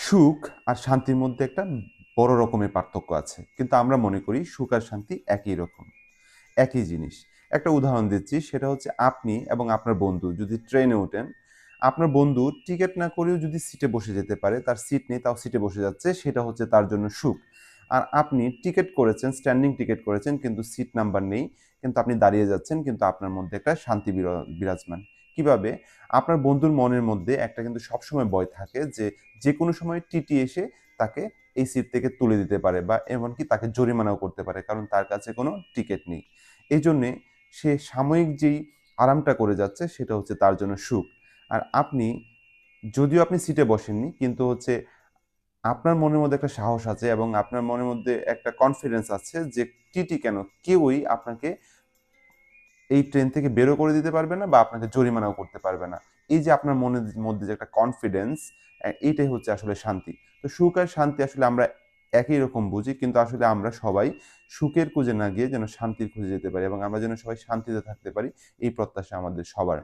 সুখ আর শান্তির মধ্যে একটা বড় রকমের পার্থক্য আছে। কিন্তু আমরা মনে করি সুখ আর শান্তি একই রকম, একই জিনিস। একটা উদাহরণ দিচ্ছি, সেটা হচ্ছে আপনি এবং আপনার বন্ধু যদি ট্রেনে ওঠেন, আপনার বন্ধু টিকিট না করেও যদি সিটে বসে যেতে পারে, তার সিট নেই, তাও সিটে বসে যাচ্ছে, সেটা হচ্ছে তার জন্য সুখ। আর আপনি টিকিট করেছেন, স্ট্যান্ডিং টিকিট করেছেন, কিন্তু সিট নাম্বার নেই, কিন্তু আপনি দাঁড়িয়ে যাচ্ছেন, কিন্তু আপনার মধ্যে একটা শান্তি বিরা- বিরাজমান। কীভাবে আপনার বন্ধুর মনের মধ্যে একটা কিন্তু সবসময় ভয় থাকে যে যে কোনো সময় টিটি এসে তাকে এই সিট থেকে তুলে দিতে পারে বা এমনকি তাকে জরিমানাও করতে পারে কারণ তার কাছে কোনো টিকিট নেই। এই জন্যে সে সাময়িক যেই আরামটা করে যাচ্ছে সেটা হচ্ছে তার জন্য সুখ। আর আপনি, যদিও আপনি সিটে বসেননি, কিন্তু হচ্ছে আপনার মনের মধ্যে একটা সাহস আছে এবং আপনার মনের মধ্যে একটা কনফিডেন্স আছে যে টিটি কেন কেউই আপনাকে এই ট্রেন থেকে বেরো করে দিতে পারবে না বা আপনাকে জরিমানাও করতে পারবে না। এই যে আপনার মনের মধ্যে যে একটা কনফিডেন্স এইটাই হচ্ছে আসলে শান্তি। তো সুখ আর শান্তি আসলে আমরা একই রকম বুঝি, কিন্তু আসলে আমরা সবাই সুখের খুঁজে না গিয়ে যেন শান্তির খুঁজে যেতে পারি এবং আমরা যেন সবাই শান্তিতে থাকতে পারি, এই প্রত্যাশা আমাদের সবার।